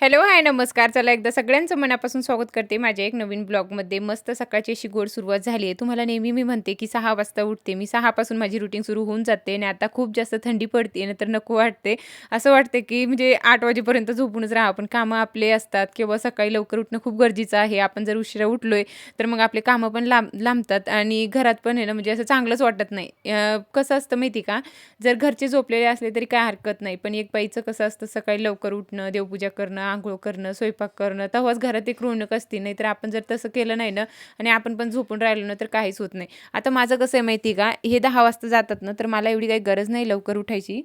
Hello hi नमस्कार. चला एकदा सगळ्यांचं मनापासून स्वागत करते माझ्या एक नवीन ब्लॉगमध्ये. मस्त सकाळची अशी गोड सुरुवात झाली आहे. तुम्हाला नेहमी मी म्हणते की सहा वाजता उठते. मी सहापासून माझी रुटीन सुरू होऊन जाते आणि आता खूप जास्त थंडी पडते ना तर नको वाटते. असं वाटते की म्हणजे आठ वाजेपर्यंत झोपूनच राहा. पण कामं आपले असतात किंवा सकाळी लवकर उठणं खूप गरजेचं आहे. आपण जर उशिरा उठलोय तर मग आपले कामं पण लांब लांबतात आणि घरात पण आहे ना म्हणजे असं चांगलंच वाटत नाही. कसं असतं माहिती का? जर घरचे झोपलेले असले तरी काय हरकत नाही. पण एक बाईचं कसं असतं सकाळी लवकर उठणं देवपूजा करणं आंघोळ करणं स्वयंपाक करणं तेव्हाच घरात एक रोनक असते नाही तर आपण जर तसं केलं नाही ना आणि आपण पण झोपून राहिलो ना तर काहीच होत नाही. आता माझं कसं आहे माहिती का? हे दहा वाजता जातात ना तर मला एवढी काही गरज नाही लवकर उठायची.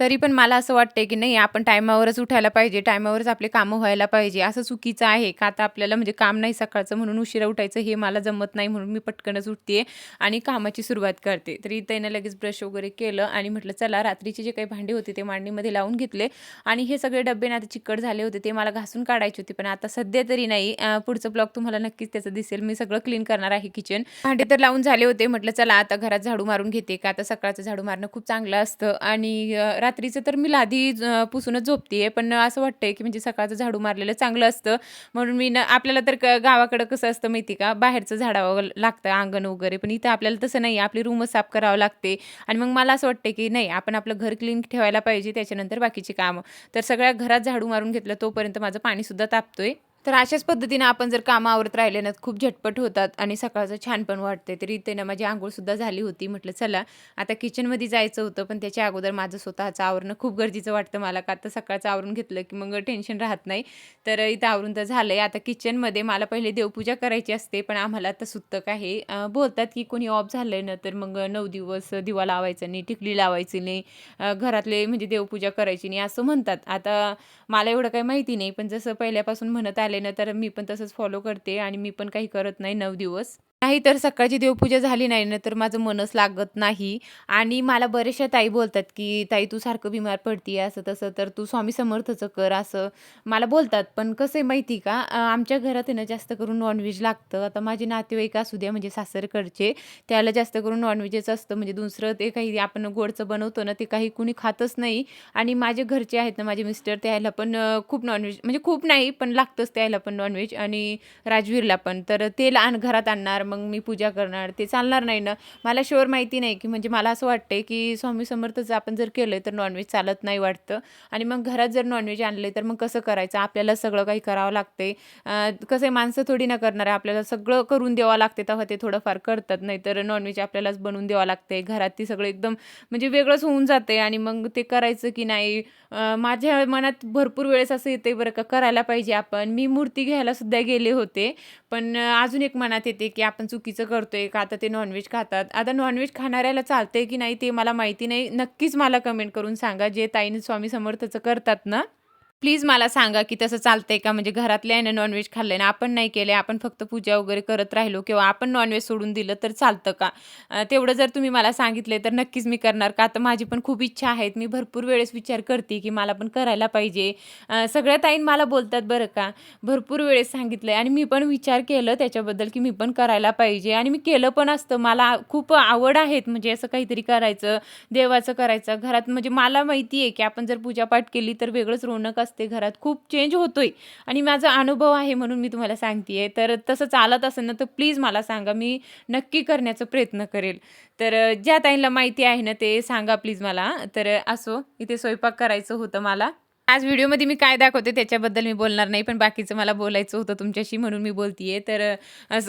तरी पण मला असं वाटतंय की नाही आपण टायमावरच उठायला पाहिजे टायमावरच आपले कामं व्हायला पाहिजे असं चुकीचं आहे का? आता आपल्याला म्हणजे काम नाही सकाळचं म्हणून उशिरा उठायचं हे मला जमत नाही म्हणून मी पटकनच उठते आणि कामाची सुरुवात करते. तरी त्यानं लगेच ब्रश वगैरे केलं आणि म्हटलं चला रात्रीचे जे काही भांडे होते ते मांडणीमध्ये लावून घेतले आणि हे सगळे डबे ना आता चिकट झाले होते ते मला घासून काढायचे होते पण आता सध्या तरी नाही. पुढचं ब्लॉग तुम्हाला नक्कीच त्याचं दिसेल. मी सगळं क्लीन करणार आहे किचन. भांडे तर लावून झाले होते म्हटलं चला आता घरात झाडू मारून घेते का? आता सकाळचं झाडू मारणं खूप चांगलं असतं. आणि रात्रीचं तर मी लादी पुसूनच झोपते पण असं वाटतंय की म्हणजे सकाळचं झाडू मारलेलं चांगलं असतं. म्हणून मी ना आपल्याला तर क- गावाकडं कसं असतं माहिती का? बाहेरचं झाडावं लागतं अंगण वगैरे. पण इथं आपल्याला तसं नाही. आपली रूमच साफ करावं लागते. आणि मग मला असं वाटतं की नाही आपण आपलं घर क्लीन ठेवायला पाहिजे त्याच्यानंतर बाकीची कामं. तर सगळ्या घरात झाडू मारून घेतलं तोपर्यंत माझं पाणीसुद्धा तापतोय. तर अशाच पद्धतीनं आपण जर कामं आवरत राहिले ना खूप झटपट होतात आणि सकाळचं छान पण वाटते तरी इथे ना माझी आंघोळसुद्धा झाली होती. म्हटलं चला आता किचनमध्ये जायचं होतं पण त्याच्या अगोदर माझं स्वतःचं आवरणं खूप गरजेचं वाटतं मला का आता सकाळचं आवरून घेतलं की मग टेन्शन राहत नाही. तर इथं आवरून तर झालं आहे आता किचनमध्ये मला पहिले देवपूजा करायची असते पण आम्हाला आता सुतक आहे. बोलतात की कोणी ऑफ झालं आहे ना तर मग नऊ दिवस दिवा लावायचा नाही टिकली लावायची नाही. घरातले म्हणजे देवपूजा करायची नाही असं म्हणतात. आता मला एवढं काही माहिती नाही पण जसं पहिल्यापासून म्हणत आले ना तर मी पण तसंच फॉलो करते आणि मी पण काही करत नाही नऊ दिवस. नाही तर सकाळची देवपूजा झाली नाही ना तर माझं मनच लागत नाही. आणि मला बऱ्याचशा ताई बोलतात की ताई तू सारखं बिमार पडती असं तसं तर तू स्वामी समर्थचं कर असं मला बोलतात. पण कसं आहे माहिती का? आमच्या घरात आहे ना जास्त करून नॉनव्हेज लागतं. आता माझे नातेवाईक असू द्या म्हणजे सासरकडचे त्याला जास्त करून नॉनव्हेजच असतं. म्हणजे दुसरं ते काही आपण गोडचं बनवतो ना ते काही कुणी खातच नाही. आणि माझे घरचे आहेत ना माझे मिस्टर त्याला पण खूप नॉनव्हेज म्हणजे खूप नाही पण लागतंच त्याला पण नॉनव्हेज आणि राजवीरला पण. तर ते आण घरात आणणार मग मी पूजा करणार ते चालणार नाही ना. मला शुअर माहिती नाही की म्हणजे मला असं वाटते की स्वामी समर्थचं आपण जर केलं तर नॉनव्हेज चालत नाही वाटतं. आणि मग घरात जर नॉनव्हेज आणले तर मग कसं करायचं? आपल्याला सगळं काही करावं लागते कसं आहे माणसं थोडी ना करणार आहे. आपल्याला सगळं करून द्यावं लागते तेव्हा ते थोडंफार करतात. नाही तर नॉनव्हेज आपल्यालाच बनवून द्यावं लागते घरात ती सगळं एकदम म्हणजे वेगळंच होऊन जाते आणि मग ते करायचं की नाही? माझ्या मनात भरपूर वेळेस असं येते बरं का करायला पाहिजे आपण. मी मूर्ती घ्यायला सुद्धा गेले होते. पण अजून एक मनात येते की आपण चुकीचं करतोय का? आता ते नॉनव्हेज खातात. आता नॉनव्हेज खाणाऱ्याला चालतंय की नाही ते मला माहिती नाही. नक्कीच मला कमेंट करून सांगा. जे ताईन स्वामी समर्थचं करतात ना प्लीज मला सांगा की तसं चालतंय का? म्हणजे घरातल्या आहे ना नॉनव्हेज खाल्लंय ना आपण नाही केले आपण फक्त पूजा वगैरे करत राहिलो किंवा आपण नॉनव्हेज सोडून दिलं तर चालतं का? तेवढं जर तुम्ही मला सांगितले तर नक्कीच मी करणार. का आता माझी पण खूप इच्छा आहेत. मी भरपूर वेळेस विचार करते की मला पण करायला पाहिजे. सगळ्या ताईन मला बोलतात बरं का? भरपूर वेळेस सांगितलं आणि मी पण विचार केलं त्याच्याबद्दल की मी पण करायला पाहिजे. आणि मी केलं पण असतं. मला खूप आवड आहेत. म्हणजे असं काहीतरी करायचं देवाचं करायचं. घरात म्हणजे मला माहिती आहे की आपण जर पूजापाठ केली तर वेगळंच रोनक असं घरात खूप चेंज होतोय. आणि माझा अनुभव आहे म्हणून मी तुम्हाला सांगते तर तसं चालत असेल ना तर प्लीज मला सांगा मी नक्की करण्याचा प्रयत्न करेल. तर ज्या ताईंना माहिती आहे ना ते सांगा प्लीज मला. तर असो इथे स्वयंपाक करायचं होतं मला. आज व्हिडिओमध्ये मी काय दाखवते त्याच्याबद्दल मी बोलणार नाही पण बाकीचं मला बोलायचं होतं तुमच्याशी म्हणून मी बोलतीये. तर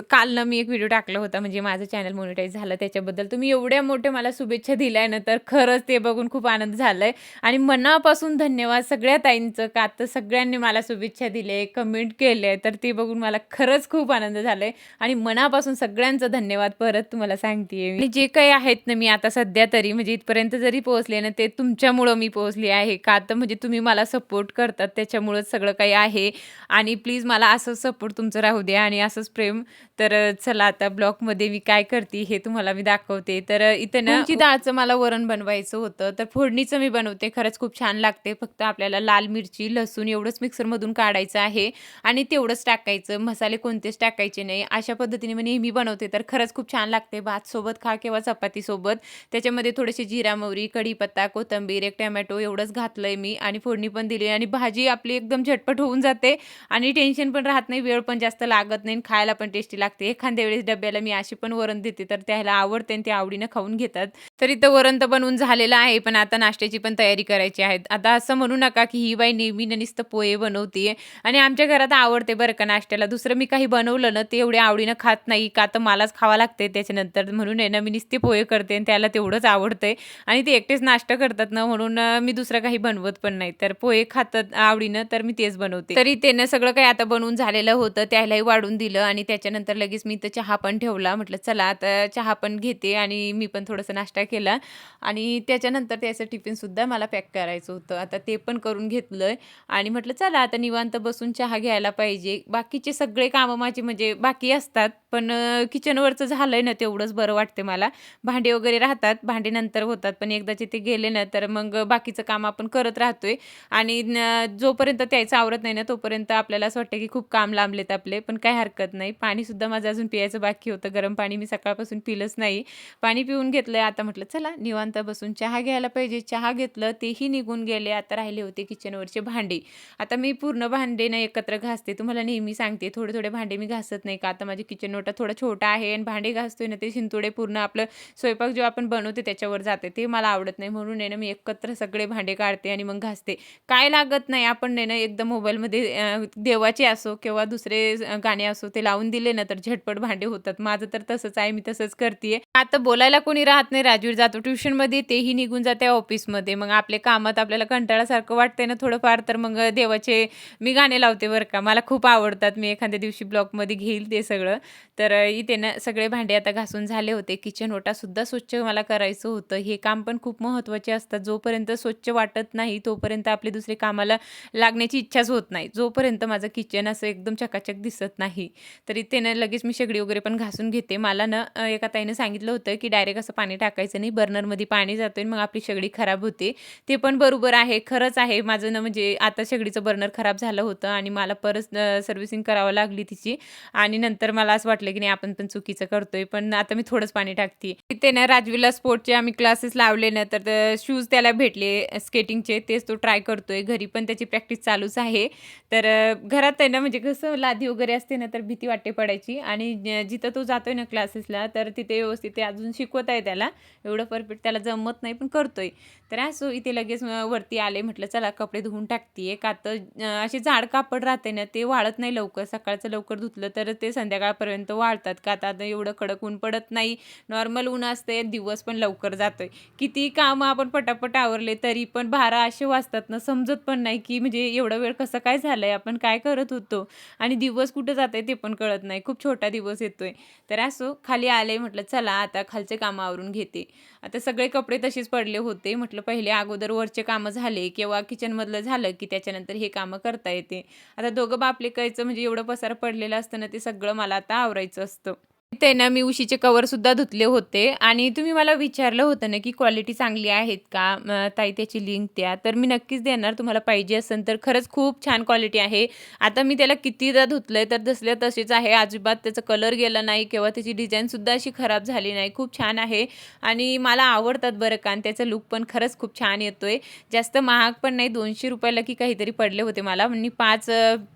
काल ना मी एक व्हिडिओ टाकला होता म्हणजे माझं चॅनल मोनिटाईज झालं त्याच्याबद्दल. तुम्ही एवढ्या मोठ्या मला शुभेच्छा दिल्या ना तर खरंच ते बघून खूप आनंद झालाय. आणि मनापासून धन्यवाद सगळ्या ताईंचं का आता सगळ्यांनी मला शुभेच्छा दिले कमेंट केले तर ते बघून मला खरंच खूप आनंद झालाय. आणि मनापासून सगळ्यांचं धन्यवाद परत तुम्हाला सांगते मी. जे काही आहेत ना मी आता सध्या तरी म्हणजे इथपर्यंत जरी पोहोचले ना ते तुमच्यामुळं मी पोहोचली आहे. का तर म्हणजे तुम्ही मला सपोर्ट करतात त्याच्यामुळंच सगळं काही आहे. आणि प्लीज मला असंच सपोर्ट तुमचं राहू द्या आणि असंच प्रेम. तर चला आता ब्लॉगमध्ये मी काय करते हे तुम्हाला मी दाखवते. तर इथं इथे ना डाळचं मला वरण बनवायचं होतं. तर फोडणीचं मी बनवते. खरंच खूप छान लागते. फक्त आपल्याला लाल मिरची लसूण एवढंच मिक्सरमधून काढायचं आहे आणि तेवढंच टाकायचं. मसाले कोणतेच टाकायचे नाही. अशा पद्धतीने मी नेहमी बनवते. तर खरंच खूप छान लागते. भात सोबत खा किंवा चपातीसोबत त्याच्यामध्ये थोडेसे जिरा मोहरी कढीपत्ता कोथिंबीर एक टोमॅटो एवढंच घातलंय मी आणि फोडणी पण पण दिली आणि भाजी आपली एकदम झटपट होऊन जाते आणि टेन्शन पण राहत नाही वेळ पण जास्त लागत नाही आणि खायला पण टेस्टी लागते. एखाद्या वेळेस डब्याला मी अशी पण वरण देते तर त्याला आवडते आणि ते आवडीनं खाऊन घेतात. तर इथं वरण तर बनवून झालेलं आहे पण आता नाश्त्याची पण तयारी करायची आहे. आता असं म्हणू नका की ही बाई नेहमी नुसतं पोहे बनवते आणि आमच्या घरात आवडते बरं का नाश्त्याला. दुसरं मी काही बनवलं ना ते एवढे आवडीनं खात नाही. का तर मलाच खावं लागते त्याच्यानंतर. म्हणून आहे ना मी नुसते पोहे करते आणि त्याला तेवढंच आवडते आणि ते एकटेच नाश्ता करतात ना म्हणून मी दुसरं काही बनवत पण नाही. तर पोहे खातात आवडीनं तर मी तेच बनवते. तरी त्यानं सगळं काही आता बनवून झालेलं होतं त्यालाही वाढून दिलं आणि त्याच्यानंतर लगेच मी तर चहा पण ठेवला. म्हटलं चला आता चहा पण घेते आणि मी पण थोडंसं नाश्ता केला. आणि त्याच्यानंतर त्याचं टिफिनसुद्धा मला पॅक करायचं होतं. आता ते पण करून घेतलं आहे आणि म्हटलं चला आता निवांत बसून चहा घ्यायला पाहिजे. बाकीचे सगळे कामं माझी म्हणजे बाकी असतात पण किचनवरचं झालं आहे ना तेवढंच बरं वाटते मला. भांडे वगैरे राहतात भांडे नंतर होतात पण एकदाचे ते गेले ना तर मग बाकीचं काम आपण करत राहतोय. आणि न- जोपर्यंत त्याचं आवरत नाही ना तोपर्यंत आपल्याला असं वाटतं की खूप काम लांबलेत आपले पण काही हरकत नाही. पाणीसुद्धा माझं अजून पियायचं बाकी होतं. गरम पाणी मी सकाळपासून पिलंच नाही. पाणी पिऊन घेतलं आहे आता म्हटलं चला निवांत बसून चहा घ्यायला पाहिजे. चहा घेतलं तेही निघून गेले. आता राहिले होते किचनवरचे भांडे. आता मी पूर्ण भांडे ना एकत्र घासते. तुम्हाला नेहमी सांगते थोडे थोडे भांडे मी घासत नाही का? आता माझी किचन नोटा थोडा छोटा आहे आणि भांडे घासतोय ना ते शिंतोडे पूर्ण आपलं स्वयंपाक जो आपण बनवते त्याच्यावर जाते. ते मला आवडत नाही. म्हणून आहे ना मी एकत्र सगळे भांडे काढते आणि मग घासते. काय लागत नाही आपण नाही ना एकदम मोबाईलमध्ये देवाचे असो किंवा दुसरे गाणे असो ते लावून दिले ना तर झटपट भांडे होतात. माझं तर तसंच आहे मी तसंच करते आता बोलायला कोणी राहत नाही राजवीर जातो. ट्युशनमध्ये तेही निघून जाते ऑफिसमध्ये. मग आपले कामात आपल्याला कंटाळासारखं वाटतंय ना थोडंफार तर मग देवाचे मी गाणे लावते बरं का. मला खूप आवडतात. मी एखाद्या दिवशी ब्लॉगमध्ये घेईल ते सगळं. तर इथे ना सगळे भांडे आता घासून झाले होते. किचन ओटासुद्धा स्वच्छ मला करायचं होतं. हे काम पण खूप महत्त्वाचे असतात. जोपर्यंत स्वच्छ वाटत नाही तोपर्यंत आपले दुसरे कामाला लागण्याची इच्छाच होत नाही. जोपर्यंत माझं किचन असं एकदम चकाचक दिसत नाही तर इथे ना लगेच मी शेगडी वगैरे पण घासून घेते. मला ना एका ताईनं सांगितलं होतं की डायरेक्ट असं पाणी टाकायचं नाही बर्नरमध्ये पाणी जातं मग आपली शेगडी खराब होते. ते पण बरोबर आहे खरंच आहे. माझं ना म्हणजे आता शेगडीचं बर्नर खराब झालं होतं आणि मला परत सर्व्हिसिंग करावं लागली तिची. आणि नंतर मला असं वाटलं की नाही आपण पण चुकीचं करतोय पण आता मी थोडंच पाणी टाकते. तिथे ना राजवीला स्पोर्टचे आम्ही क्लासेस लावले ना तर शूज त्याला भेटले स्केटिंगचे तेच तो ट्राय करतोय घरी पण त्याची प्रॅक्टिस चालूच आहे. तर घरात आहे ना म्हणजे कसं लादी वगैरे असते ना तर भीती वाटते पडायची. आणि जिथं तो जातोय ना क्लासेसला तर तिथे व्यवस्थित ते अजून शिकवत आहे त्याला. एवढं परफेक्ट त्याला जमत नाही पण करतोय. तर असो इथे लगेच वरती आले म्हटलं चला कपडे धुवून टाकते का तर असे जाड कापड राहते ना ते वाळत नाही लवकर. सकाळचं लवकर धुतलं तर ते संध्याकाळपर्यंत वाळतात. का आता आता एवढं कडक ऊन पडत नाही. नॉर्मल ऊन असते दिवस पण लवकर जातोय. किती कामं आपण पटापट आवरले तरी पण बारा असे वाजतात ना समजत पण नाही की म्हणजे एवढा वेळ कसं काय झालंय आपण काय करत होतो आणि दिवस कुठं जात आहे ते पण कळत नाही. खूप छोटा दिवस येतो आहे तर असो खाली आले म्हटलं चला आता खालचे कामं आवरून घेते. आता सगळे कपडे तसेच पडले होते. म्हटलं पहिले अगोदर वरचे कामं झाले किंवा किचनमधलं झालं की त्याच्यानंतर हे कामं करता येते. आता दोघं बापले कायचं म्हणजे एवढं पसार पडलेलं असतं ना ते सगळं मला आता आवरायचं असतं. ते ना मी उशीचे कवर सुद्धा धुतले होते. आणि तुम्ही मला विचारलं होतं ना की क्वालिटी चांगली आहेत का? म, ताई त्याची लिंक द्या. तर मी नक्कीच देणार. तुम्हाला पाहिजे असेल तर खरंच खूप छान क्वालिटी आहे. आता मी त्याला कितीदा धुतलंय तर तसल्या तसेच आहे. अजिबात त्याचा कलर गेला नाही किंवा त्याची डिझाईनसुद्धा अशी खराब झाली नाही. खूप छान आहे. आणि मला आवडतात बरं का? आणि त्याचा लुक पण खरंच खूप छान येतोय. जास्त महाग पण नाही. दोनशे रुपयाला की काहीतरी पडले होते मला. म्हणजे पाच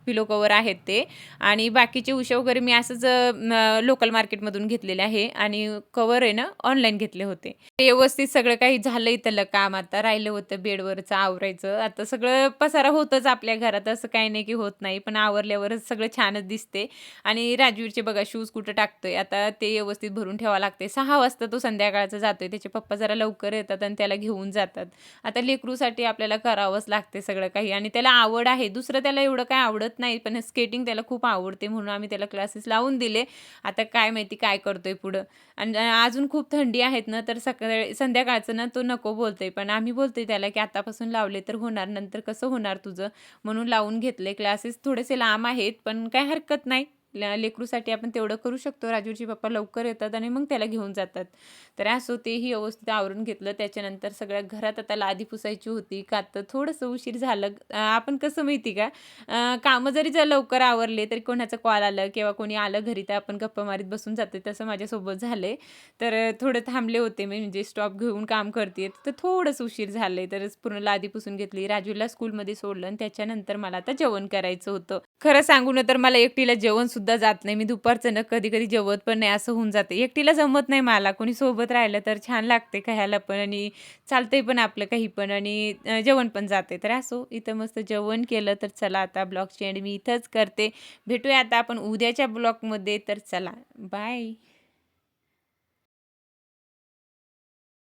पिलो कवर आहेत ते. आणि बाकीचे उशा वगैरे मी असंच लोकल मार्केटमधून घेतलेले आहे आणि कवर आहे ना ऑनलाईन घेतले होते. व्यवस्थित सगळं काही झालं इथलं काम आता राहिलं होतं बेडवरचं आवरायचं. आता सगळं पसारा होतच आपल्या घरात असं काही नाही की होत नाही पण आवरल्यावरच सगळं छानच दिसते. आणि राजवीरचे बघा शूज कुठं टाकतोय? आता ते व्यवस्थित भरून ठेवावं लागते सहा वाजता तो संध्याकाळचा जातोय. त्याचे पप्पा जरा लवकर येतात आणि त्याला घेऊन जातात. आता लेकरूसाठी आपल्याला करावंच लागते सगळं काही. आणि त्याला आवड आहे. दुसरं त्याला एवढं काय आवडत नाही पण स्केटिंग त्याला खूप आवडते म्हणून आम्ही त्याला क्लासेस लावून दिले. आता काय माहिती काय करतोय पुढं. आणि अजून खूप थंडी आहेत ना तर सकाळी संध्याकाळचं ना तो नको बोलतोय. पण आम्ही बोलतोय त्याला की आतापासून लावले तर होणार नंतर कसं होणार तुझं? म्हणून लावून घेतले क्लासेस थोडेसे लांब आहेत पण काय हरकत नाही. लेकरूसाठी आपण तेवढं करू शकतो. राजूची पप्पा लवकर येतात आणि मग त्याला घेऊन जातात. तर असो तेही व्यवस्थित आवरून घेतलं. त्याच्यानंतर सगळ्या घरात आता लादी पुसायची होती. का तर थोडंसं उशीर झालं. आपण कसं माहिती का? कामं जरी जर लवकर आवरले तरी कोणाचं कॉल आलं किंवा कोणी आलं घरी तर आपण गप्पा मारीत बसून जाते तसं माझ्यासोबत झालंय. तर थोडं थांबले होते मी. म्हणजे स्टॉप घेऊन काम करते तर थोडंसं उशीर झालं आहे तर पूर्ण लादी पुसून घेतली. राजूला स्कूलमध्ये सोडलं आणि त्याच्यानंतर मला आता जेवण करायचं होतं. खरं सांगू तर मला एकटीला जेवण सुद्धा जात नाही. मी दुपारचं ना कधी कधी जेवत पण नाही असं होऊन जाते. एकटीला जमत नाही मला. कोणी सोबत राहिलं तर छान लागते खायला पण आणि चालतंय पण आपलं काही पण आणि जेवण पण जाते. तर असो इथं मस्त जेवण केलं तर चला आता ब्लॉगची एंड मी इथंच करते. भेटूया आता आपण उद्याच्या ब्लॉगमध्ये. तर चला बाय.